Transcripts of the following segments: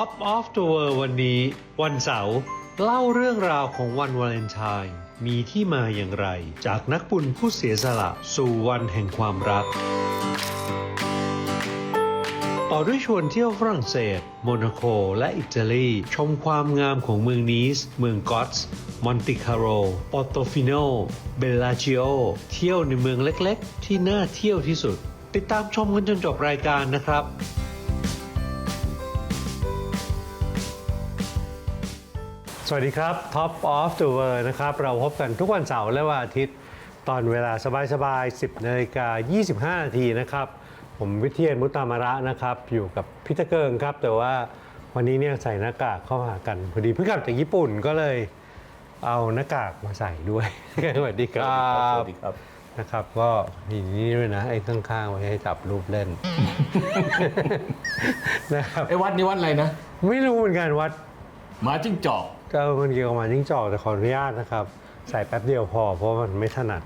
Top of the World วันนี้ วันเสาร์เล่าเรื่องราวของวันวาเลนไทน์มีที่มาอย่างไร จากนักบุญผู้เสียสละสู่วันแห่งความรัก ต่อด้วยชวนเที่ยวฝรั่งเศส โมนาโกและอิตาลีชมความงามของเมืองนีส เมืองกอตส์มอนติคาโรปอโตฟิโน เบลลาจิโอ เที่ยวในเมืองเล็กๆ ที่น่าเที่ยวที่สุด ติดตามชมกันจนจบรายการนะครับ สวัสดีครับ Top of the World นะครับ เราพบกันทุกวันเสาร์และวันอาทิตย์ ตอนเวลาสบายๆ 10นาฬิกา25 นาทีนะครับ ผมวิเทียนมุตตามาระนะครับ อยู่กับพิทเกิงครับ แต่ว่าวันนี้เนี่ยใส่หน้ากากเข้าหากัน พอดีเพิ่งกลับจากญี่ปุ่นก็เลยเอาหน้ากากมาใส่ด้วย สวัสดีครับสวัสดีครับนะครับ ก็มีนี่ด้วยนะ ไอ้ข้างๆไว้ให้จับรูปเล่นนะครับไอ้วัดนี่วัดอะไรนะ ไม่รู้เหมือนกันวัดหมาจิ้งจอก ก็มันเกี่ยวกับหมาจิ้งจอกแต่ขออนุญาตนะครับ ใส่แป๊บเดียวพอเพราะมันไม่ถนัด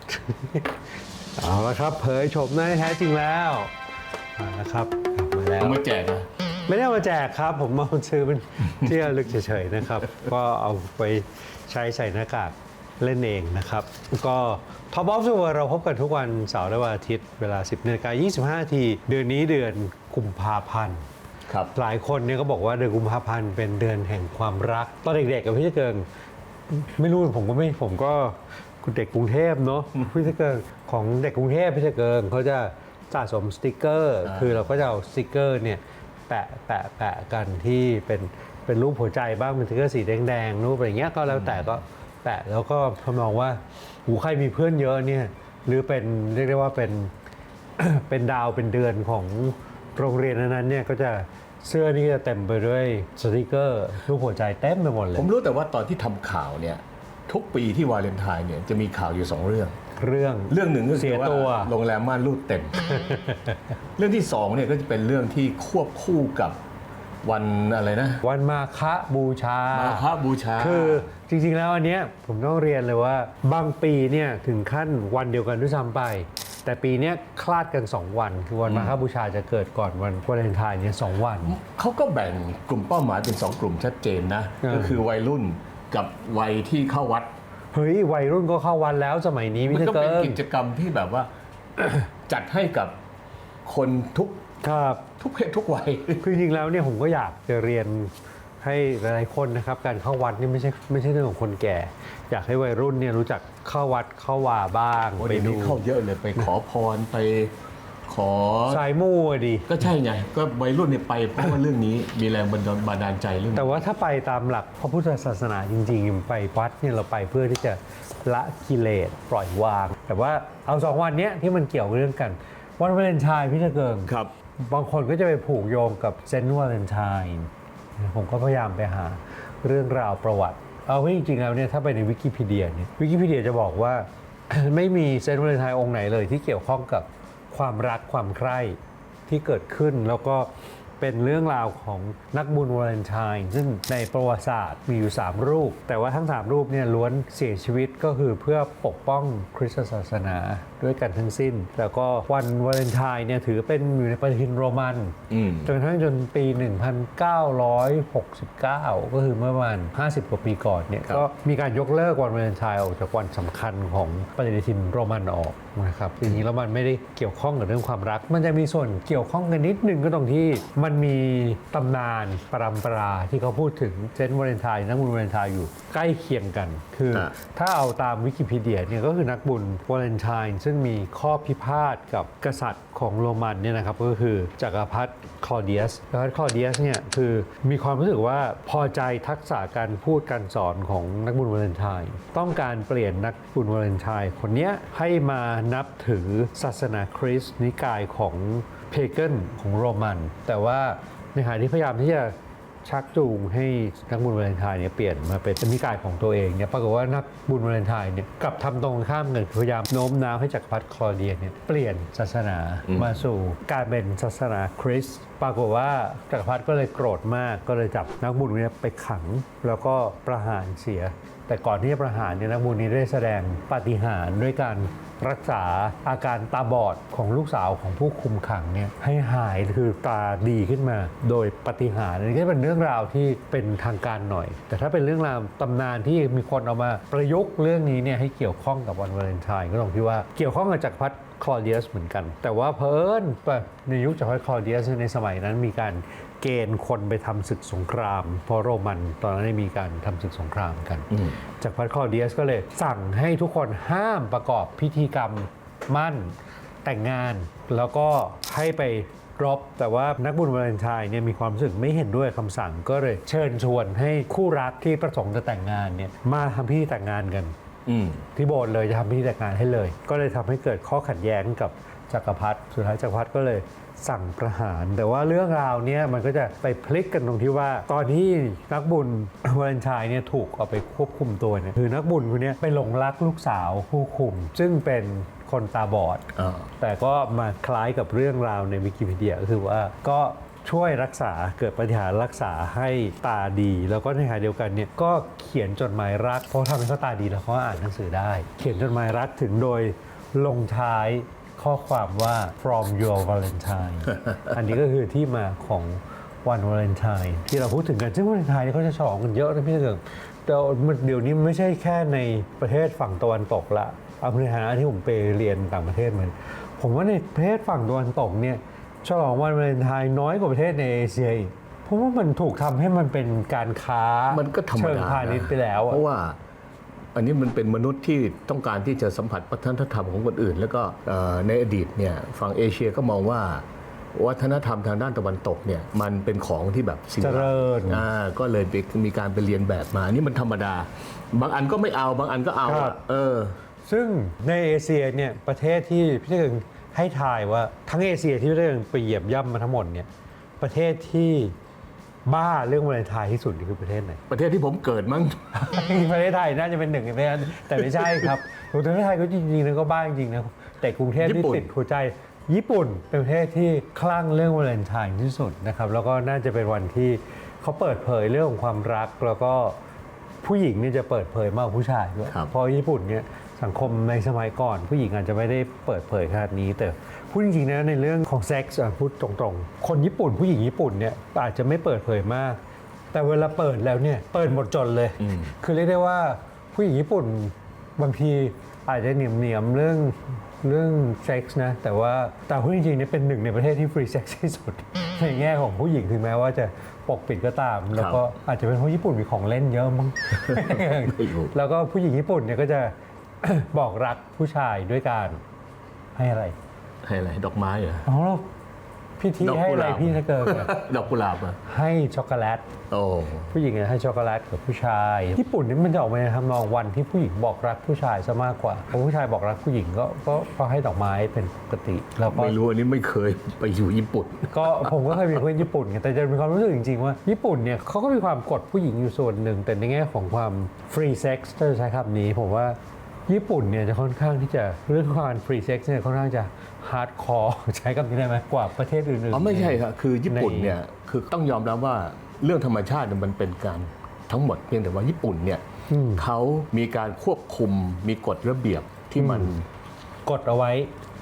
เอาละครับ เผยโฉมหน้าที่แท้จริงแล้วมาแล้วครับกลับมาแล้วเอามาแจกนะไม่ได้เอามาแจกครับ ผมมาซื้อเป็น ที่ระลึกเฉยๆนะครับ ก็เอาไปใช้ใส่หน้ากากเล่นเองนะครับ ก็ท็อปออฟ e เวอร์เราพบกันทุกวันเสาร์และวันอาทิตย์ เวลา 10นาฬิกา25นาทีเดือนนี้เดือนกุมภาพันธ์ ครับหลายคนเนี่ยก็บอกว่าเดือนกุมภาพันธ์เป็นเดือนแห่งความรัก ตอนเด็กๆกับพี่เกิงไม่รู้ผมก็ไม่ผมก็คุณเด็กกรุงเทพเนาะพี่เกิงของเด็กกรุงเทพพี่เกิงเขาจะสะสมสติกเกอร์อ่าคือเราก็จะเอาสติกเกอร์เนี่ยแปะแปะแปะกันที่เป็นเป็นรูปหัวใจบ้างเป็นสติกเกอร์สีแดงๆรูปอะไรเงี้ยก็แล้วแต่ก็แปะแล้วก็ทำนองว่าหูใครมีเพื่อนเยอะเนี่ยหรือเป็นเรียกได้ว่าเป็นเป็นดาวเป็นเดือนของโรงเรียนนั้นๆเนี่ยก็จะ เสื้อนี่จะเต็มไปด้วยสติกเกอร์รูปหัวใจเต็มไปหมดเลผยมรู้แต่ว่าตอนที่ทำข่าวเนี่ย ทุกปีที่วาเลนไทน์เนี่ยจะมีข่าวอยู่สองเรื่อง เรื่อง เรื่องหนึ่งก็เสีคืยอว่าตัว โรงแรมม่านรูดเต็ม เรื่องที่สองเนี่ยก็จะเป็นเรื่องที่ควบคู่กับวันอะไรนะวันมาฆบูชา มาพระบูชา คือจริงๆแล้วอันเนี้ยผมต้องเรียนเลยว่า บางปีเนี่ยถึงขั้นวันเดียวกันด้วยซ้ำไป แต่ปีเนี้ยคลาดกัน 2 วัน คือวันมาฆบูชาจะเกิดก่อนวันวาเลนไทน์เนี่ยสองวัน เขาก็แบ่งกลุ่มเป้าหมายเป็นสองกลุ่มชัดเจนนะ เออ ก็คือวัยรุ่นกับวัยที่เข้าวัด เฮ้ย วัยรุ่นก็เข้าวันแล้วสมัยนี้มัไม่นใช่ก็เกิเป็นนกิจกรรมที่แบบว่า จัดให้กับคนทุกครับ ทุกเพศทุกวัย คือจริงๆแล้วเนี่ยผมก็อยากจะเรียน ให้หลายๆคนนะครับการเข้าวัดนี่ไม่ใช่ไม่ใช่เรื่องของคนแก่ อยากให้วัยรุ่นเนี่ยรู้จักเข้าวัดเข้าวาบ้างโอ้ไปเดี๋ยวดูนี้เข้าเยอะเลยไปขอพรไปขอสายมู่อะดีก็ใช่ไงก็วัยรุ่นเนี่ยไปเพราะว่าเรื่องนี้มีแรงบันดาลบันดาลใจเรื่องแต่นี้ว่าถ้าไปตามหลักพระพุทธศาสนาจริงๆ ไปวัดเนี่ยเราไปเพื่อที่จะละกิเลสปล่อยวาง แต่ว่าเอาสองวันเนี้ยที่มันเกี่ยวเรื่องกันวันวาเลนไทน์พี่ตะเกิงครับ บางคนก็จะไปผูกโยงกับเซนต์วาเลนไทน์ ผมก็พยายามไปหาเรื่องราวประวัติ เอาที่จริงๆแล้วเนี่ยถ้าไปในวิกิพีเดียเนี่ยวิกิพีเดียจะบอกว่า ไม่มีเซนต์วาเลนไทน์องค์ไหนเลย ที่เกี่ยวข้องกับความรักความใคร่ที่เกิดขึ้นแล้วก็เป็นเรื่องราวของนักบุญวาเลนไทน์ซึ่งในประวัติศาสตร์มีอยู่ 3 รูป แต่ว่าทั้ง 3 รูปเนี่ยล้วนเสียชีวิตก็คือเพื่อปกป้องคริสตศาสนา ด้วยกันทั้งสิ้น แล้วก็วันวาเลนไทน์เนี่ยถือเป็นอยู่ในปฏิทินโรมันอืมจนกระทั่งจนปี 1969 ก็คือเมื่อประมาณ 50 กว่าปีก่อนเนี่ยครับ ก็มีการยกเลิกวันวาเลนไทน์ออกจากวันสำคัญของปฏิทินโรมันออกนะครับจริงๆแล้วมันไม่ได้เกี่ยวข้องกับเรื่องความรัก มันจะมีส่วนเกี่ยวข้องกันนิดนึงก็ตรงที่มันมีตำนานปรำปราที่เขาพูดถึงเซนต์วาเลนไทน์นักบุญวาเลนไทน์อยู่ใกล้เคียงกัน คืออะ ถ้าเอาตามวิกิพีเดียเนี่ยก็คือนักบุญวาเลนไทน์ซึ่งมีข้อพิพาทกับกษัตริย์ของโรมันเนี่ยนะครับก็คือจักรพรรดิคลอเดียสจักรพรรดิคลอเดียสเนี่ยคือมีความรู้สึกว่าพอใจทักษะการพูดการสอนของนักบุญวาเลนไทน์ต้องการเปลี่ยนนักบุญวาเลนไทน์คนนี้ให้มานับถือศาสนาคริสต์นิกายของเพเกนของโรมัน แต่ว่าในขณะที่พยายามที่จะ ชักจูงให้นักบุญวาเลนไทน์เนี่ยเปลี่ยนมาเป็นนิกายของตัวเองเนี่ยปรากฏว่านักบุญวาเลนไทน์เนี่ยกลับทำตรงข้ามกันคือพยายามโน้มน้าวให้จักรพรรดิคลอเดียเนี่ยเปลี่ยนศาสนาอืมมาสู่การเป็นศาสนาคริสต์ปรากฏว่าจักรพรรดิก็เลยโกรธมากก็เลยจับนักบุญเนี่ยไปขังแล้วก็ประหารเสีย แต่ก่อนที่จะประหารเนี่ยนักบุญนี้ได้แสดงปาฏิหาริย์ด้วยการ รักษาอาการตาบอดของลูกสาวของผู้คุมขังเนี่ยให้หายคือตาดีขึ้นมา โดยปฏิหารอันนี้ก็เป็นเรื่องราวที่เป็นทางการหน่อย แต่ถ้าเป็นเรื่องราวตำนานที่มีคนเอามาประยุกต์เรื่องนี้เนี่ยให้เกี่ยวข้องกับวันวาเลนไทน์ก็ตรงที่ว่าเกี่ยวข้องกับจักรพรรดิคลอเดียสเหมือนกัน แต่ว่าเพอิญในยุคจักรพรรดิคลอเดียสในสมัยนั้นมีการ เกณฑ์คนไปทำศึกสงคราม เพราะโรมันตอนนั้นได้มีการทำศึกสงครามกัน จากรพรรดิคลอเดียสก็เลยสั่งให้ทุกคนห้ามประกอบพิธีกรรมมั่นแต่งงาน แล้วก็ให้ไปรบแต่ว่านักบุญวาเลนไทน์เนี่ยมีความรู้สึกไม่เห็นด้วยคำสั่งก็เลยเชิญชวนให้คู่รักที่ประสงค์จะแต่งงานเนี่ยมาทำพิธีแต่งงานกันอืมที่โบสถ์เลยจะทำพิธีแต่งงานให้เลย ก็เลยทำให้เกิดข้อขัดแย้งกับจักรพรรดิสุดท้ายจักรพรรดิก็เลย สั่งประหาร แต่ว่าเรื่องราวเนี้ยมันก็จะไปพลิกกันตรงที่ว่า ตอนที่นักบุญวาเลนไทน์เนี่ยถูกเอาไปควบคุมตัวเนี่ยคือนักบุญคนเนี้ยไปหลงรักลูกสาวผู้คุม ซึ่งเป็นคนตาบอดอ่าแต่ก็มาคล้ายกับเรื่องราวในวิกิพีเดียก็คือว่าก็ช่วยรักษาเกิดปฏิหารย์รักษาให้ตาดี แล้วก็ในขณะเดียวกันเนี่ยก็เขียนจดหมายรัก เพราะทำให้เขาตาดีแล้วเขาอ่านหนังสือได้ เขียนจดหมายรักถึงโดยลงท้าย ข้อความว่า from your Valentine อันนี้ก็คือที่มาของวันวาเลนไทน์ที่เราพูดถึงกันซึ่งวาเลนไทน์นี่เขาจะฉลองกันเยอะนะพี่เถิงแต่มันเดี๋ยวนี้ไม่ใช่แค่ในประเทศฝั่งตะวันตกละเอาในฐานะที่ผมไปเรียนต่างประเทศมาผมว่าในประเทศฝั่งตะวันตกเนี่ยฉลองวันวาเลนไทน์น้อยกว่าประเทศในเอเชียอีกเพราะว่ามันถูกทำให้มันเป็นการค้ามันก็ธรรมเชิงดาพาณิชย์ไปแล้วอะเพราะว่า อันนี้มันเป็นมนุษย์ที่ต้องการที่จะสัมผัสวัฒนธรรมของคนอื่น แล้วก็เอ่อในอดีตเนี่ยฝั่งเอเชียก็มองว่าวัฒนธรรมทางด้านตะวันตกเนี่ยมันเป็นของที่แบบสิ่งเจริญอ่าก็เลยไปมีการไปเรียนแบบมาอันนี่มันธรรมดา บางอันก็ไม่เอาบางอันก็เอาครัอะบเออ ซึ่งในเอเชียเนี่ยประเทศที่พี่เถิงให้ทายว่าทั้งเอเชียที่พี่เถิงไปเหยียบย่ำมาทั้งหมดเนี่ยประเทศที่ บ้าเรื่องวาเลนไทน์ที่สุดนี่คือประเทศไหน ประเทศที่ผมเกิดมั้ง ประเทศไทยน่าจะเป็นหนึ่งในนั้นแต่ไม่ใช่ครับประเทศไทยก็จริงๆแล้วก็บ้าจริงๆนะแต่กรุงเทพญี่ที่ปุ่น ติดหัวใจ ญี่ปุ่นเป็นประเทศที่คลั่งเรื่องวาเลนไทน์ที่สุดนะครับแล้วก็น่าจะเป็นวันที่เขาเปิดเผยเรื่องของความรัก แล้วก็ผู้หญิงเนี่ยจะเปิดเผยมากกว่าผู้ชายด้วยครับ เพราะญี่ปุ่นเนี่ยสังคมในสมัยก่อน ผู้หญิงอาจจะไม่ได้เปิดเผยขนาดนี้แต่ พูดจริงๆนะในเรื่องของเซ็กส์อะพูดตรงๆ คนญี่ปุ่นผู้หญิงญี่ปุ่นเนี่ยอาจจะไม่เปิดเผยมาก แต่เวลาเปิดแล้วเนี่ยเปิดหมดจดเลย คือเรียกได้ว่าผู้หญิงญี่ปุ่นบางทีอาจจะเหนียมเนียมๆเรื่องเรื่องเซ็กส์นะแต่ว่าแต่พูดจริงๆเนี่ยเป็นหนึ่งในประเทศที่ฟรีเซ็กซ์ที่สุด ในแง่ของผู้หญิงถึงแม้ว่าจะปกปิดก็ตาม แล้วก็อาจจะเป็นเพราะญี่ปุ่นมีของเล่นเยอะมั้งไม่รู้แล้วก็ผู้หญิงญี่ปุ่นเนี่ยก็จะบอกรักผู้ชายด้วยการให้อะไร ให้อะไรดอกไม้เหรออ๋อพี่ทีดอกให้กุอะไรหลาบพี่ถ้าเกิดดอกกุหลาบอะให้ช็อกโกแลต โอ้ผู้หญิงเนี่ยให้ช็อกโกแลตกับผู้ชาย ญี่ปุ่นนี่มันจะออกมาในทำนองวันที่ผู้หญิงบอกรักผู้ชายซะมากกว่าเพราะผู้ชายบอกรักผู้หญิงก็ก็ก็ให้ดอกไม้เป็นปกติแล้วก็ไม่รู้อันนี้ไม่เคยไปอยู่ญี่ปุ่น ก็ผมก็เคยมีเพื่อนญี่ปุ่นไงแต่จะมีความรู้สึกจริงๆว่าญี่ปุ่นเนี่ยเขาก็มีความกดผู้หญิงอยู่ส่วนหนึ่ง แต่ในแง่ของความฟรีเซ็กซ์ถ้าจะใช้คำนี้ผมว่า ญี่ปุ่นเนี่ยจะค่อนข้างที่จะเรื่องความฟรีเซ็กซ์เนี่ยค่อนข้างจะฮาร์ดคอร์ใช้คำนี้ได้ไหมกว่าประเทศอื่นๆอ๋อไม่ใช่ครับคือญี่ปุ่นในเนี่ยคือต้องยอมรับว่าเรื่องธรรมชาติเนี่ยมันเป็นการทั้งหมดเพียงแต่ว่าญี่ปุ่นเนี่ยเขามีการควบคุมมีกฎระเบียบที่มันกดเอาไว้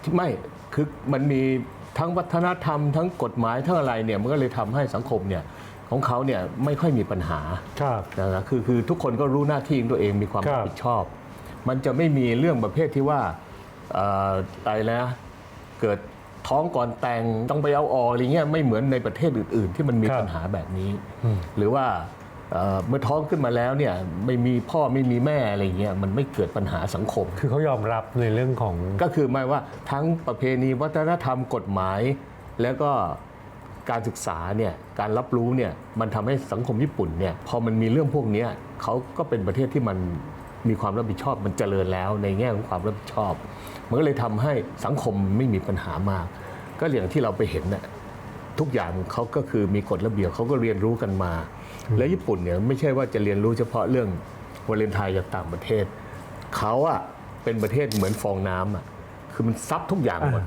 ที่ไม่คือมันมีทั้งวัฒนธรรมทั้งกฎหมายทั้งอะไรเนี่ยมันก็เลยทำให้สังคมเนี่ยของเขาเนี่ยไม่ค่อยมีปัญหาครับนะครับคือคือทุกคนก็รู้หน้าที่ของตัวเองมีความครัรับบผิดชอบ มันจะไม่มีเรื่องประเภทที่ว่าเอ่ออะไรนะเกิดท้องก่อนแต่งต้องไปเอาออกอะไรเงี้ยไม่เหมือนในประเทศอื่น ๆ ที่มันมีครับปัญหาแบบนี้ หรือว่าเอ่อเมื่อท้องขึ้นมาแล้วเนี่ยไม่มีพ่อไม่มีแม่อะไรเงี้ยมันไม่เกิดปัญหาสังคม คือเขายอมรับในเรื่องของก็คือหมายว่าทั้งประเพณีวัฒนธรรมกฎหมาย แล้วก็การศึกษาเนี่ยการรับรู้เนี่ยมันทำให้สังคมญี่ปุ่นเนี่ยพอมันมีเรื่องพวกเนี้ยเขาก็เป็นประเทศที่มัน มีความรับผิดชอบมันเจริญแล้ว ในแง่ของความรับผิดชอบ มันก็เลยทำให้สังคมไม่มีปัญหามาก ก็อย่างที่เราไปเห็นน่ะทุกอย่างเขาก็คือมีกฎระเบียบเขาก็เรียนรู้กันมา และญี่ปุ่นเนี่ยไม่ใช่ว่าจะเรียนรู้เฉพาะเรื่องวาเลนไทน์จากต่างประเทศเขาอะเป็นประเทศเหมือนฟองน้ำอะคือมันซับทุกอย่างหมด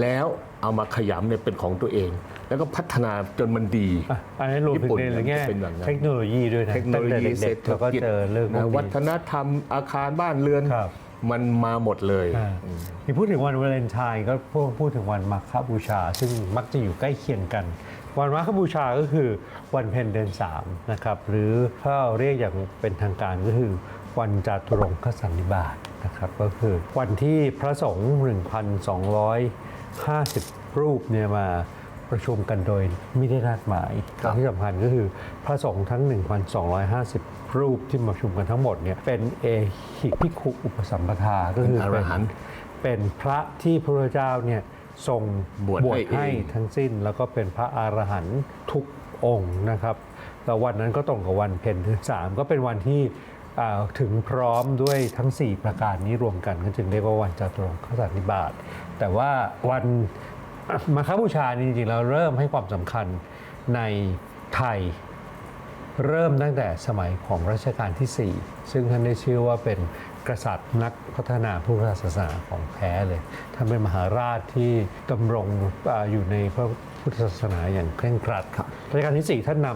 แล้วเอามาขยำเนี่ยเป็นของตัวเอง แล้วก็พัฒนาจนมันดีอะอันนี้รวมถึงในแง่ญี่ปุ่นเนี่ยเป็นแบบนั้นเทคโนโลยีด้วยนะเทคโนโลยีตั้งแต่เศรเด็ษกฐๆเราก็กิจเจอเรื่องพวกนะวันี้ฒนธรรมอาคารบ้านเรือนครับมันมาหมดเลยอ่าที่พูดถึงวันวาเลนไทน์ก็พูดพูดถึงวันมาฆบูชา ซึ่งมักจะอยู่ใกล้เคียงกัน วันมาฆบูชาก็คือวันเพ็ญเดือนสามนะครับ หรือถ้าเราเรียกอย่างเป็นทางการก็คือวันจาตุรงคสันนิบาตนะครับ ก็คือวันที่พระสงฆ์ 1,250 รูปเนี่ยมา ประชุมกันโดยไม่ได้นัดหมายครับที่สำคัญก็คือพระสงฆ์ทั้ง 1,250 รูปที่มาประชุมกันทั้งหมดเนี่ยเป็นเอหิภิกขุอุปสัมปทาก็คือเป็นอรเป็นหันต์เป็นพระที่พระพุทธเจ้าเนี่ยทรงบวชให้ให้เอง ทั้งสิ้น แล้วก็เป็นพระอรหันต์ทุกองค์นะครับแล้ววันนั้นก็ตรงกับวันเพ็ญเดือนสามก็เป็นวันที่อ่าถึงพร้อมด้วยทั้ง 4 ประการนี้รวมกันก็จึงเรียกว่าวันจาตุรงคสันนิบาตแต่ว่าวัน มาคบูชานี่จริงๆเราเริ่มให้ความสำคัญในไทยเริ่มตั้งแต่สมัยของรัชกาลที่ 4 ซึ่งท่านได้ชื่อว่าเป็นกษัตริย์นักพัฒนาพุทธศาสนาของแท้เลย ท่านเป็นมหาราชที่ดำรงออยู่ในพระพุทธศาสนาอย่างเคร่งครัดครับรัชกาลที่ 4 ท่านน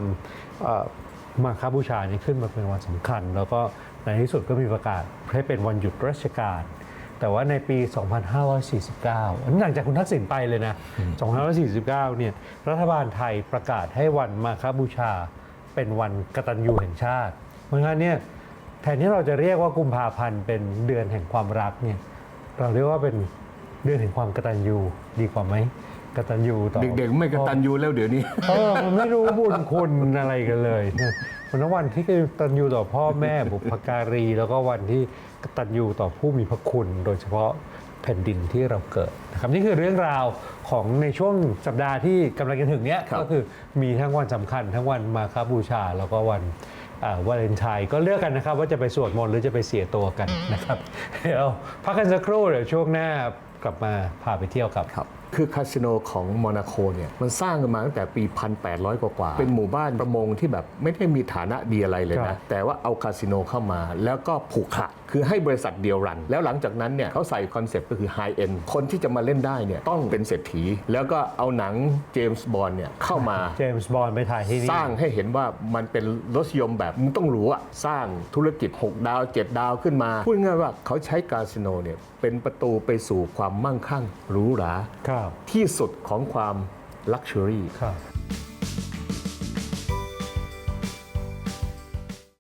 ำมาคาบูชานี้ขึ้นมาเป็นวันสำคัญ แล้วก็ในที่สุดก็มีประกาศให้เป็นวันหยุดราชการ แต่ว่าในปี 2549อันนี้หลังจากคุณทักษิณไปเลยนะ 2549 เนี่ย รัฐบาลไทยประกาศให้วันมาคบูชา เป็นวันกตัญญูแห่งชาติ เพราะงั้นเนี่ยแทนที่เราจะเรียกว่ากุมภาพันธ์เป็นเดือนแห่งความรักเนี่ย เราเรียกว่าเป็นเดือนแห่งความกตัญญูดีกว่าไหมกตัญญูต่อเด็กๆไม่กตัญญูแล้วเดี๋ยวนี้ เออมันไม่รู้บุญคุณอะไรกันเลย เนี่ยมันวันที่กตัญญูต่อพ่อแม่บุพการี แล้วก็วันที่กตัญญูต่อผู้มีพระคุณ โดยเฉพาะแผ่นดินที่เราเกิดนะครับนี่คือเรื่องราวของในช่วงสัปดาห์ที่กำลังจะถึงเนี้ยครับก็คือมีทั้งวันสำคัญ ทั้งวันมาคาบูชา แล้วก็วันอ่าวาเลนไทน์ก็เลือกกันนะครับ ว่าจะไปสวดมนต์หรือจะไปเสียตัวกันนะครับ เดี๋ยวพักกันสักครู่เดี๋ยวช่วงหน้ากลับมาพาไปเที่ยวครับ ครับคือคาสิโนของโมนาโคเนี่ยมันสร้างกันมาตั้งแต่ปี 1,800 กว่าๆเป็นหมู่บ้านประมงที่แบบไม่ได้มีฐานะดีอะไรเลยครันะบแต่ว่าเอาคาสิโนเข้ามาแล้วก็ผูกขาดคือให้บริษัทเดียวรัน แล้วหลังจากนั้นเนี่ยเขาใส่คอนเซปต์ก็คือไฮเอ็นคนที่จะมาเล่นได้เนี่ยต้องเป็นเศรษฐี แล้วก็เอาหนังเจมส์บอนด์เนี่ยเข้ามา เจมส์บอลไปถ่ายที่นี่ สร้างให้เห็นว่ามันเป็นรสนิยมแบบมึงต้องรู้อะสร้างธุรกิจ 6 ดาว 7 ดาวขึ้นมา พูดง่ายๆว่าเขาใช้คาสิโนเนี่ยเป็นประตูไปสู่ความมั่งคั่งหรูหราครับ ที่สุดของความลักชัวรี่ ครับ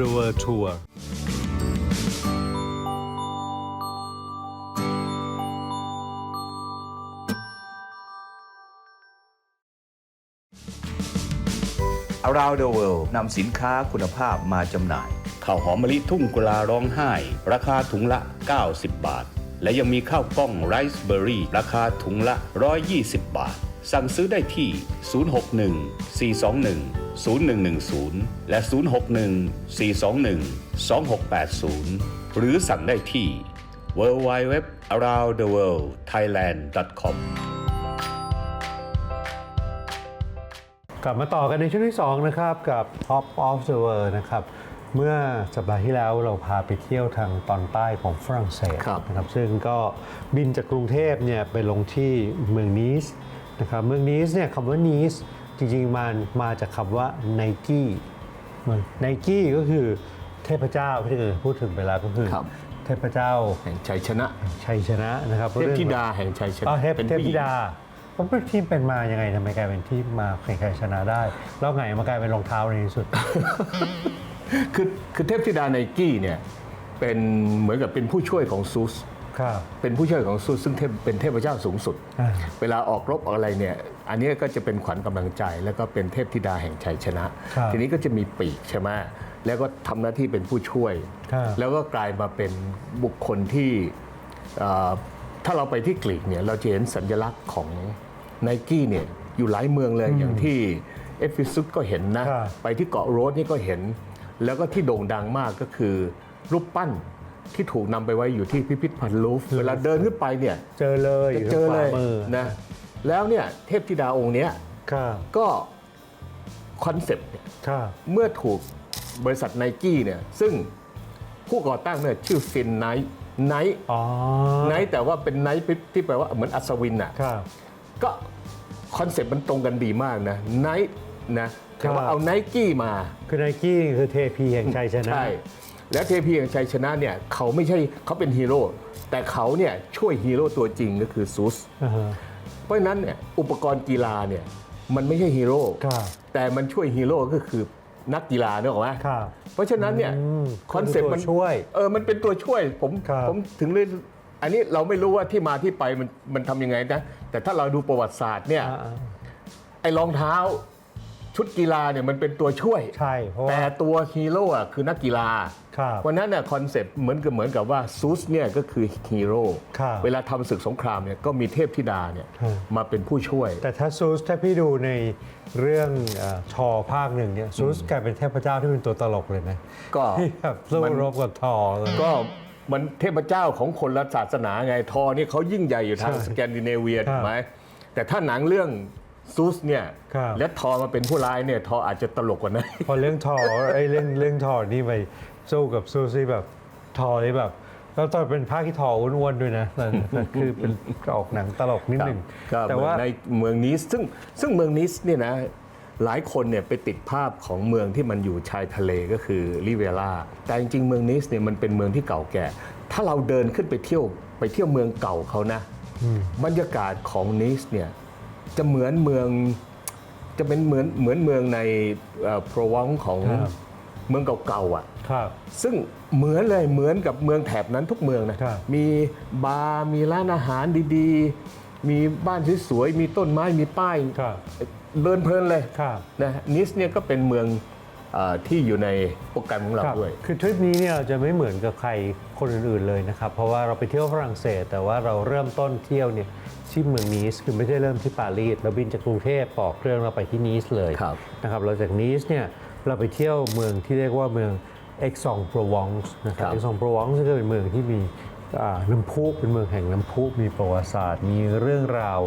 the world tour อ r o u n d the World นำสินค้าคุณภาพมาจำหน่ายข้าวหอมมะลิทุ่งกุลาร้องไห้ ราคาถุงละ 90 บาท และยังมีข้าวกล้องไรซ์เบอร์รี่ราคาถุงละ 120 บาท สั่งซื้อได้ที่ 061 421 0110 และ 061 421 2680 หรือสั่งได้ที่ www aroundtheworldthailand.com กลับมาต่อกันในช่วงที่ 2 นะครับ กับ Pop of the World นะครับ เมื่อสัปดาห์ที่แล้วเราพาไปเที่ยวทางตอนใต้ของฝรั่งเศสครับนะครับ ซึ่งก็บินจากกรุงเทพเนี่ยไปลงที่เมืองนีสนะครับ เมืองนีสเนี่ยคำว่านีส จริงๆมันมาจากคำว่าไนกี้ไนกี้ก็คือเทพเจ้าที่เคยพูดถึงไปแล้วก็คือ ครับเทพเจ้าแห่งชัยชนะ ชัยชนะนะครับเทพธิดาแห่งชัยชนะอ๋อเทพเป็นเทพผู้หญิธิง ดาก็เป็นที่เป็นมายังไงทำไมกลายเป็นที่มาแข่งขันชนะได้ แล้วไงมากลายเป็นรองเท้าในที่สุด คือคือเทพธิดาไนกี้เนี่ยเป็นเหมือนกับเป็นผู้ช่วยของซูส ครับ เป็นผู้ช่วยของซูสซึ่งเทพเป็นเทพเจ้าสูงสุด อ่า เวลาออกรบออกอะไรเนี่ย อันนี้ก็จะเป็นขวัญกำลังใจ แล้วก็เป็นเทพธิดาแห่งชัยชนะครับทีนี้ก็จะมีปีกใช่ไหมแล้วก็ทำหน้าที่เป็นผู้ช่วยครับแล้วก็กลายมาเป็นบุคคลที่เอ่อถ้าเราไปที่กรีกเนี่ยเราจะเห็นสัญลักษณ์ของไนกี้เนี่ยอยู่หลายเมืองเลยอย่างที่เอฟิซุสก็เห็นนะครับไปที่เกาะโรสนี่ก็เห็น แล้วก็ที่โด่งดังมากก็คือ รูปปั้นที่ถูกนำไปไว้อยู่ที่พิพิธภัณฑ์ลูฟร์เวลาเดินขึ้นไปเนี่ยเจอเลยจะยู่เจอทางเลยขวามือนะ แล้วเนี่ยเทพธิดาองค์เนี้ยครับก็คอนเซปต์เนี่ยครับเมื่อถูกบริษัทไนกี้เนี่ยซึ่งผู้ก่อตั้งเนี่ยชื่อฟินไนท์ไนท์อ๋อไนท์แต่ว่าเป็นไนท์ที่แปลว่าเหมือนอัศวินอะครับ ก็คอนเซปต์มันตรงกันดีมากนะไนท์นะแต่ว่าครับเอาไนกี้มา คือไนกี้คือเทพีแห่งชัยชนะใช่แล้วเทพีแห่งชัยชนะเนี่ยเขาไม่ใช่เขาเป็นฮีโร่แต่เขาเนี่ยช่วยฮีโร่ตัวจริงก็คือซูสอ่าฮะ เพราะฉะนั้นเนี่ยอุปกรณ์กีฬาเนี่ยมันไม่ใช่ฮีโร่ครับแต่มันช่วยฮีโร่ก็คือนักกีฬาเนกอะไหมครับเพราะฉะนั้นเนี่ยอืมคอนเซ็ปต์มันคือตัวช่วยเออมันเป็นตัวช่วยผมครับ ผมถึงเลยอันนี้เราไม่รู้ว่าที่มาที่ไปมันมันทำยังไงนะแต่ถ้าเราดูประวัติศาสตร์เนี่ย อ่า ไอ้รองเท้า ชุดกีฬาเนี่ยมันเป็นตัวช่วย ใช่เพราะแต่ว่าตัวฮีโร่อะคือนักกีฬา ครับ วันนั้นเนี่ยคอนเซ็ปต์เหมือนกับเหมือนกับว่าซูสเนี่ยก็คือฮีโร่ครับเวลาทำศึกสงครามเนี่ยก็มีเทพธิดาเนี่ยครับมาเป็นผู้ช่วย แต่ถ้าซูสถ้าพี่ดูในเรื่องเอ่อทอภาคหนึ่งเนี่ยซูสกลายเป็นเทพเจ้าที่เป็นตัวตลกเลยนะก็ ที่แบบสู้มันรบกับทอเลย ก็มันเทพเจ้าของคนละศาสนาไงทอนี่เขายิ่งใหญ่อยู่ทางใช่สแกนดิเนเวียครับถูกไหมแต่ถ้าหนังเรื่อง ซูสเนี่ยครับ และทอมาเป็นผู้ร้ายเนี่ยทออาจจะตลกกว่านั้น พอเรื่องทอไอ้เรื่องเรื่องทอนี่ไปสู้กับซูซี่แบบทอนี่แบบแล้วตอนเป็นภาคที่ทออ้วนๆด้วยนะแต่แต่คือเป็นออกหนังตลกนิดหนึ่งก็แต่ว่า ในเมืองนิสซึ่งซึ่งเมืองนิสเนี่ยนะหลายคนเนี่ยไปติดภาพของเมืองที่มันอยู่ชายทะเลก็คือริเวล่าแต่จริงๆเมืองนิสเนี่ยมันเป็นเมืองที่เก่าแก่ ถ้าเราเดินขึ้นไปเที่ยวไปเที่ยวเมืองเก่าเขานะ บรรยากาศของนิสเนี่ย จะเหมือนเมืองจะเป็นเหมือนเหมือนเมืองในโปรวองของครับ เมืองเก่าๆอะ ครับ ซึ่งเหมือนเลยเหมือนกับเมืองแถบนั้นทุกเมืองนะครับ มีบาร์มีร้านอาหารดีๆ มีบ้านสวยๆมีต้นไม้มีป้าย ครับเดินเพลินเลยครับ นะนิสเนี่ยก็เป็นเมืองเออ ที่อยู่ในโปรแกรมของเราครับด้วย คือทริปนี้เนี่ยจะไม่เหมือนกับใครคนอื่นๆเลยนะครับ เพราะว่าเราไปเที่ยวฝรั่งเศส แต่ว่าเราเริ่มต้นเที่ยวเนี่ยที่เมืองนีสคือไม่ได้เริ่มที่ปารีสเราบินจากกรุงเทพต่อเครื่องเราไปที่นีสเลยครับนะครับเราจากนีสเนี่ยเราไปเที่ยวเมืองที่เรียกว่าเมืองเอ็กซองโปรวองส์นะครับครับเอ็กซองโปรวองส์ก็เป็นเมืองที่มีอ่าน้ำพุเป็นเมืองแห่งน้ำพุมีประวัติศาสตร์ มีเรื่องราว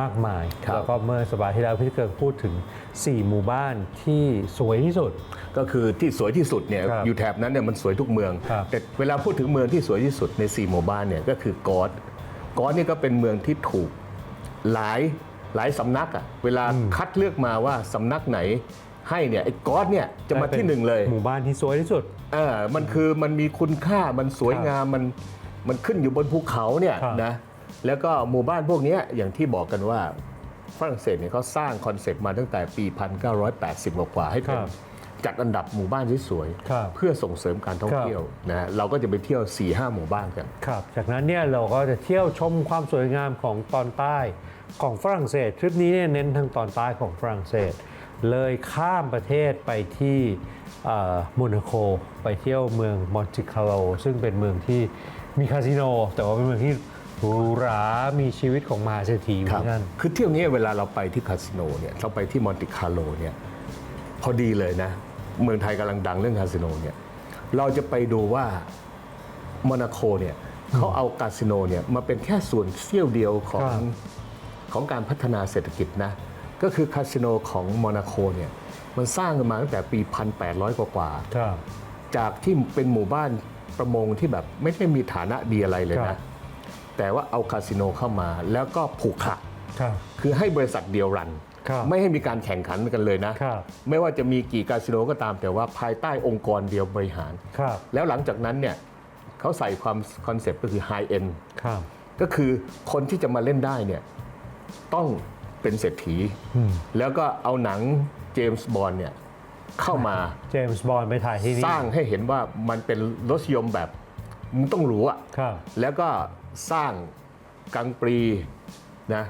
มากมาย ครับแล้วก็เมื่อสปาห์ที่แล้วพี่เกิดพูดถึง 4 หมู่บ้านที่สวยที่สุด ก็คือที่สวยที่สุดเนี่ยครับอยู่แถบนั้นเนี่ยมันสวยทุกเมือง ครับ แต่เวลาพูดถึงเมืองที่สวยที่สุดใน4หมู่บ้านเนี่ยก็คือกอสกอสนี่ก็เป็นเมืองที่ถูกหลายหลายสำนักอะ่ะเวลาคัดเลือกมาว่าสำนักไหนให้เนี่ยไอ้กอสเนี่ยจะมาที่หนึ่งเลย หมู่บ้านที่สวยที่สุด เออมันคือมันมีคุณค่า มันสวยงาม มัน มันขึ้นอยู่บนภูเขาเนี่ยครับนะ แล้วก็หมู่บ้านพวกเนี้ยอย่างที่บอกกันว่าฝรั่งเศสเนี่ยเขาสร้างคอนเซปต์มาตั้งแต่ปี 1980 กว่าๆให้เป็นครับจัดอันดับหมู่บ้านที่สวยครับเพื่อส่งเสริมการท่องครับเที่ยวนะเราก็จะไปเที่ยว 4-5หมู่บ้านกันครับจากนั้นเนี่ยเราก็จะเที่ยวชมความสวยงามของตอนใต้ของฝรั่งเศสทริปนี้เนี่ยเน้นทางตอนใต้ของฝรั่งเศส เลยข้ามประเทศไปที่โมนาโคไปเที่ยวเมืองมอนติคาโลซึ่งเป็นเมืองที่มีคาสิโน แต่ว่าเป็นเมืองที่ หรูหรามีชีวิตของมหาเศรษฐีอยู่ที่นั่นคือเที่ยวนี้เวลาเราไปที่คาสิโนเนี่ยเราไปที่มอนติคาร์โลเนี่ยพอดีเลยนะ เมืองไทยกำลังดังเรื่องคาสิโนเนี่ยเราจะไปดูว่าโมนาโคเนี่ยเขาเอาคาสิโนเนี่ยมาเป็นแค่ส่วนเสี้ยวเดียวของครับของการพัฒนาเศรษฐกิจนะ ก็คือคาสิโนของโมนาโคเนี่ยมันสร้างกันมาตั้งแต่ปี 1,800 กว่ากว่าๆครับจากที่เป็นหมู่บ้านประมงที่แบบไม่ได้มีฐานะดีอะไรเลยครันะบ แต่ว่าเอาคาสิโนเข้ามาแล้วก็ผูกขาดครับคือให้บริษัทเดียวรัน ครับไม่ให้มีการแข่งขันกันเลยนะ ครับ ไม่ว่าจะมีกี่คาสิโนก็ตามแต่ว่าภายใต้องค์กรเดียวบริหาร ครับแล้วหลังจากนั้นเนี่ยเขาใส่ความคอนเซปต์ก็คือ High End ครับ ก็คือคนที่จะมาเล่นได้เนี่ยต้องเป็นเศรษฐีแล้วก็เอาหนังเจมส์บอนด์เนี่ยเข้ามาเจมส์บอลไปถ่ายที่นี่สร้างให้เห็นว่ามันเป็นรสนิยมแบบมึงต้องรู้อะครับ แล้วก็ สร้างกังปรีนะ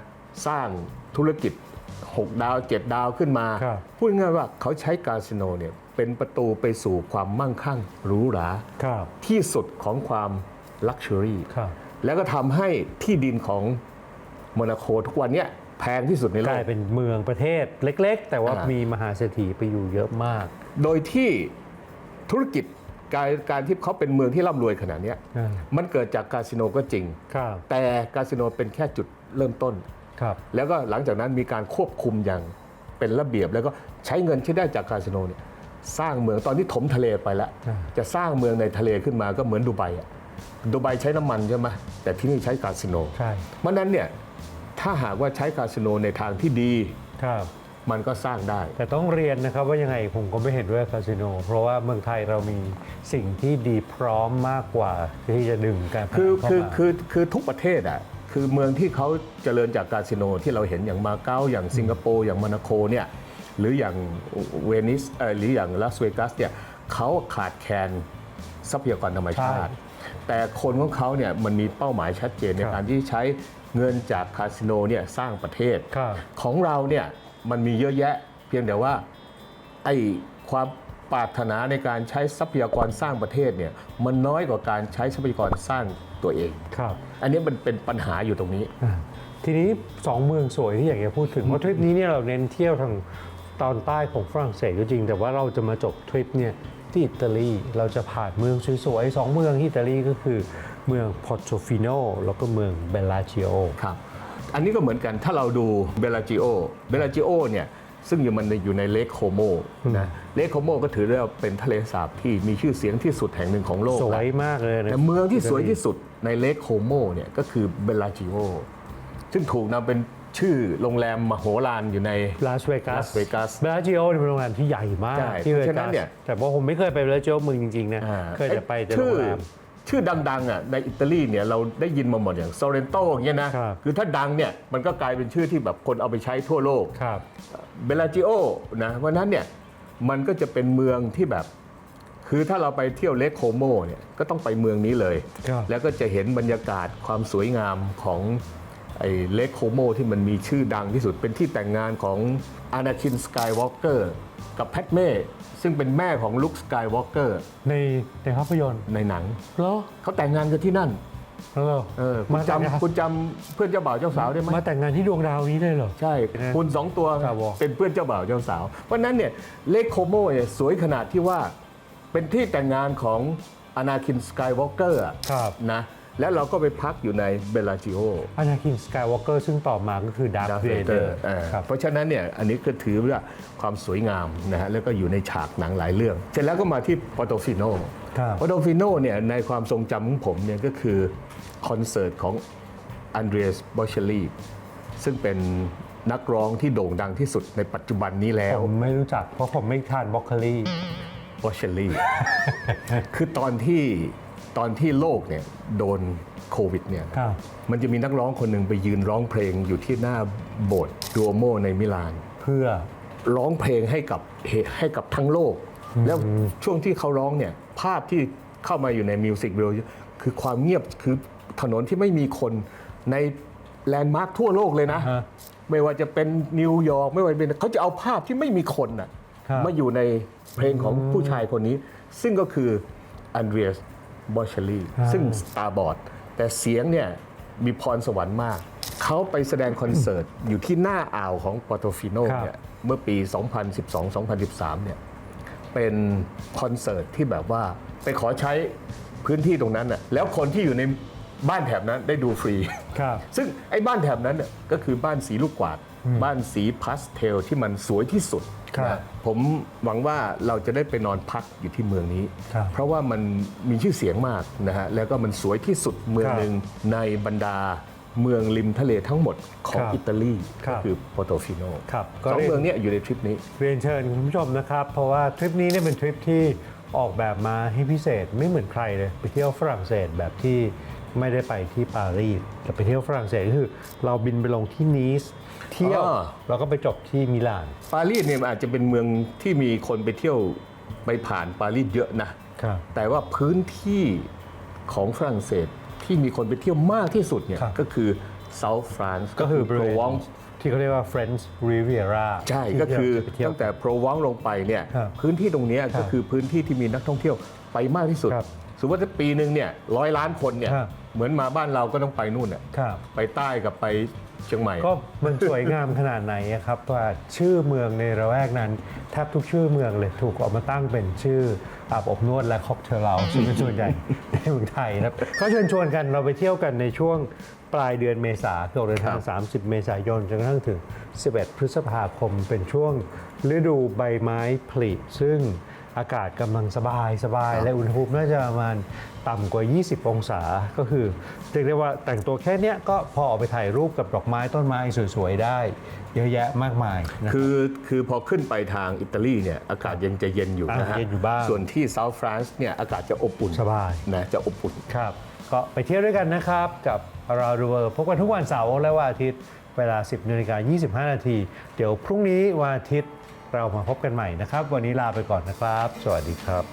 สร้างธุรกิจ 6 ดาว 7 ดาวขึ้นมา ครับ พูดง่ายๆว่าเขาใช้คาสิโนเนี่ยเป็นประตูไปสู่ความมั่งคั่งหรูหรา ครับที่สุดของความลักชัวรี่ ครับ แล้วก็ทำให้ที่ดินของโมนาโคทุกวันเนี้ยแพงที่สุดในโลกลายกเป็นเมืองประเทศเล็ก ๆ แต่ว่าอ่ามี มีมหาเศรษฐีไปอยู่เยอะมาก โดยที่ธุรกิจ การการที่เขาเป็นเมืองที่ร่ำรวยขนาดเนี้ยอ่า มันเกิดจากคาสิโนก็จริง ครับแต่คาสิโนเป็นแค่จุดเริ่มต้น ครับ แล้วก็หลังจากนั้นมีการควบคุมอย่างเป็นระเบียบ แล้วก็ใช้เงินที่ได้จากคาสิโนเนี่ยสร้างเมืองตอนนี้ถมทะเลไปแล้ว อ่า จะสร้างเมืองในทะเลขึ้นมาก็เหมือนดูไบอะดูไบใช้น้ำมันใช่ไหมแต่ที่นี่ใช้คาสิโน ใช่เพราะฉะนั้นเนี่ยถ้าหากว่าใช้คาสิโนในทางที่ดี ครับ มันก็สร้างได้ แต่ต้องเรียนนะครับว่ายังไงผมก็ไม่เห็นด้วยคาสิโน เพราะว่าเมืองไทยเรามีสิ่งที่ดีพร้อมมากกว่าที่จะดึงการพนันคือเข้าคือมา คือคือทุกประเทศอะคือเมืองที่เขาเจริญจากคาสิโนที่เราเห็นอย่างมาเก๊าอย่างสิงคโปร์อย่างมานาโคเนี่ยหรืออย่างเวนิสเอ่อหรืออย่างลาสเวกัสเนี่ยเขาขาดแคลนทรัพยากรธรรมชาติ แต่คนของเขาเนี่ยมันมีเป้าหมายชัดเจนในครับการที่ใช้เงินจากคาสิโนเนี่ยสร้างประเทศ ครับ ของเราเนี่ย มันมีเยอะแยะ เพียงแต่ว่าไอ้ความปรารถนาในการใช้ทรัพยากรสร้างประเทศเนี่ยมันน้อยกว่าการใช้ทรัพยากรสร้างตัวเอง ครับ อันนี้มันเป็นปัญหาอยู่ตรงนี้ อ่าทีนี้สองเมืองสวยที่อยากจะพูดถึงเพราะทริปนี้เนี่ยเราเน้นเที่ยวทางตอนใต้ของฝรั่งเศสก็จริง แต่ว่าเราจะมาจบทริปเนี่ยที่อิตาลีเราจะผ่านเมืองสวยๆสองเมืองที่อิตาลีก็คือเมืองพอร์โตฟิโนแล้วก็เมืองเบลลาจิโอ ครับ อันนี้ก็เหมือนกันถ้าเราดูเบลาจิโอเบลาจิโอเนี่ยซึ่งอยู่มันอยู่ในเลคโคโมนะเลคโคโมก็ถือได้ว่าเป็นทะเลสาบที่มีชื่อเสียงที่สุดแห่งหนึ่งของโลกสวนะยมากเลยนะแต่เมืองที่สวยที่สุดในเลคโคโมเนี่ยก็คือเบลาจิโอซึ่งถูกนำเป็นชื่อโรงแรมมโหฬารอยู่ในลาสเวกัส Las Vegas เบลลาจิโอเป็นโรงแรมที่ใหญ่มากใช่ที่เวเพราะฉะนั้กัสนเนี่ยแต่ว่าผมไม่เคยไปเบลลาจิโอเมืองจริงๆนะอ่าเคยจะไปแต่ชื่โรองแรม ชื่อดังๆอะในอิตาลีเนี่ยเราได้ยินมาหมดอย่างโซเรนโตอย่างเงี้ยนะครับ คือถ้าดังเนี่ยมันก็กลายเป็นชื่อที่แบบคนเอาไปใช้ทั่วโลก ครับ เบลาจิโอนะวันนั้นเนี่ยมันก็จะเป็นเมืองที่แบบ คือถ้าเราไปเที่ยวเลคโคโมเนี่ยก็ต้องไปเมืองนี้เลย ครับ แล้วก็จะเห็นบรรยากาศความสวยงามของ ไอ้เลคโคโมที่มันมีชื่อดังที่สุดเป็นที่แต่งงานของอานาคินสกายวอล์กเกอร์กับแพทเม่ซึ่งเป็นแม่ของลุคสกายวอล์กเกอร์ในในภาพยนตร์ในหนังเหรอเขาแต่งงานกันที่นั่นเออเออคุณมาแต่งงานจำคุณจำเพื่อนเจ้าบ่าวเจ้าสาวได้ไหมมาแต่งงานที่ดวงดาวนี้เลยเหรอ ใช่นะคุณสองตัวครับผมเป็นเพื่อนเจ้าบ่าวเจ้าสาว เพราะฉะนั้นเนี่ยเลคโคโมเนี่ยสวยขนาดที่ว่าเป็นที่แต่งงานของอนาคินสกายวอล์กเกอร์ครับนะ แล้วเราก็ไปพักอยู่ในเบลาจิโออานาคินสกายวอล์กเกอร์ซึ่งต่อมาก็คือดาร์ดาธร์เวเวเดเดออร์ร์ครับเพราะฉะนั้นเนี่ยอันนี้ก็ถือว่าความสวยงามนะฮะแล้วก็อยู่ในฉากหนังหลายเรื่อง เสร็จแล้วก็มาที่ปอโตฟิโนครับปอโตฟิโนเนี่ยในความทรงจำของผมเนี่ยก็คือคอนเสิร์ตของอันเดรสบอชลีซึ่งเป็นนักร้องที่โด่งดังที่สุดในปัจจุบันนี้แล้ว ผมไม่รู้จักเพราะผมไม่ทานบรอกโคลีบอชลีคือตอนที่ ตอนที่โลกเนี่ยโดนโควิดเนี่ยครับ มันจะมีนักร้องคนหนึ่งไปยืนร้องเพลงอยู่ที่หน้าโบสถ์ดูโอโมในมิลาน เพื่อ ร้องเพลงให้กับให้กับทั้งโลก แล้วช่วงที่เขาร้องเนี่ยภาพที่เข้ามาอยู่ในมิวสิกวิดีโอคือความเงียบคือถนนที่ไม่มีคนในแลนด์มาร์คทั่วโลกเลยนะฮะไม่ว่าจะเป็นนิวยอร์กไม่ว่าจะเป็นเขาจะเอาภาพที่ไม่มีคนน่ะครับ มาอยู่ในเพลงของผู้ชายคนนี้ ซึ่งก็คืออันเดรียส บอชลีซึ่งตาบอด แต่เสียงเนี่ยมีพรสวรรค์มาก เขาไปแสดงคอนเสิร์ต อยู่ที่หน้าอ่าวของปอร์โตฟิโนครับเนี่ยเมื่อปี 2012-2013 เนี่ยเป็นคอนเสิร์ตที่แบบว่าไปขอใช้พื้นที่ตรงนั้นน่ะแล้วคนที่อยู่ในบ้านแถบนั้นได้ดูฟรี ครับ ซึ่งไอ้บ้านแถบนั้นเนี่ยก็คือบ้านสีลูกกวาด บ้านสีพาสเทลที่มันสวยที่สุด ครับนะผมหวังว่าเราจะได้ไปนอนพักอยู่ที่เมืองนี้ ครับเพราะว่ามันมีชื่อเสียงมากนะฮะแล้วก็มันสวยที่สุดเมืองครับหนึ่งในบรรดาเมืองริมทะเลทั้งหมดของครับอิตาลีครัก็บคือโปโตฟิโนครับก็สองเรียนเมืองเนี้ยอยู่ในทริปนี้ เรียนเชิญคุณผู้ชมนะครับ เพราะว่าทริปนี้เนี่ยเป็นทริปที่ออกแบบมาให้พิเศษไม่เหมือนใครเลยไปเที่ยวฝรั่งเศสแบบที่ไม่ได้ไปที่ปารีสแต่ไปเที่ยวฝรั่งเศสก็คือ เราบินไปลงที่นีส เที่ยว อ่าแล้วก็ไปจบที่มิลาน ปารีสเนี่ยมันอาจจะเป็นเมืองที่มีคนไปเที่ยวไปผ่านปารีสเยอะนะ ครับ แต่ว่าพื้นที่ของฝรั่งเศสที่มีคนไปเที่ยวมากที่สุดเนี่ยครับ ก็คือ South France ก็คือบริโปเวรณวอง ที่เขาเรียกว่า French Riviera ใช่ที่ก็คือเราจะไปเที่ยว ตั้งแต่โปรวองลงไปเนี่ยครับพื้นที่ตรงเนี้ยครัก็บคือพื้นที่ที่มีนักท่องเที่ยวไปมากที่สุด ครับสมมติว่าถ้าปีหนึ่งเนี่ยร้อยล้านคนเนี่ยครับ เหมือนมาบ้านเราก็ต้องไปนู่นน่ะครับ ไปใต้กับไป เชียงใหม่ ก็มันสวยงามขนาดไหนอะครับว่าชื่อเมืองในระแวกนั้นแทบทุกชื่อเมืองเลยถูกเอามาตั้งเป็นชื่ออาบอบนวดและค็อกเทลเราซึ่งเป็นส่วนใหญ่ในเมืองไทยนะครับก็เชิญชวนกันเราไปเที่ยวกันในช่วงปลายเดือนเมษาคือออกเดินทาง 30 เมษายนจนกระทั่งถึง 11 พฤษภาคมเป็นช่วงฤดูใบไม้ผลิซึ่ง อากาศกำลังสบายสบายและอุณหภูมิน่าจะประมาณต่ำกว่า 20 องศา ก็คือเรียกได้ว่าแต่งตัวแค่เนี้ยก็พอออกไปถ่ายรูปกับดอกไม้ต้นไม้สวยๆได้ เยอะแยะมากมายนะคือคือพอขึ้นไปทางอิตาลีเนี่ยอากาศยังจะเย็นอยู่นะฮะอะเย็นอยู่บ้างส่วนที่เซาท์ฟรานซ์เนี่ยอากาศจะอบอุ่นสบายนะจะอบอุ่นครับก็ไปเที่ยวด้วยกันนะครับ กับ Around the World พบกันทุกวันเสาร์และวันอาทิตย์เวลา 10นาฬิกา25 นาที เดี๋ยวพรุ่งนี้วันอาทิตย์ เรามาพบกันใหม่นะครับ วันนี้ลาไปก่อนนะครับ สวัสดีครับ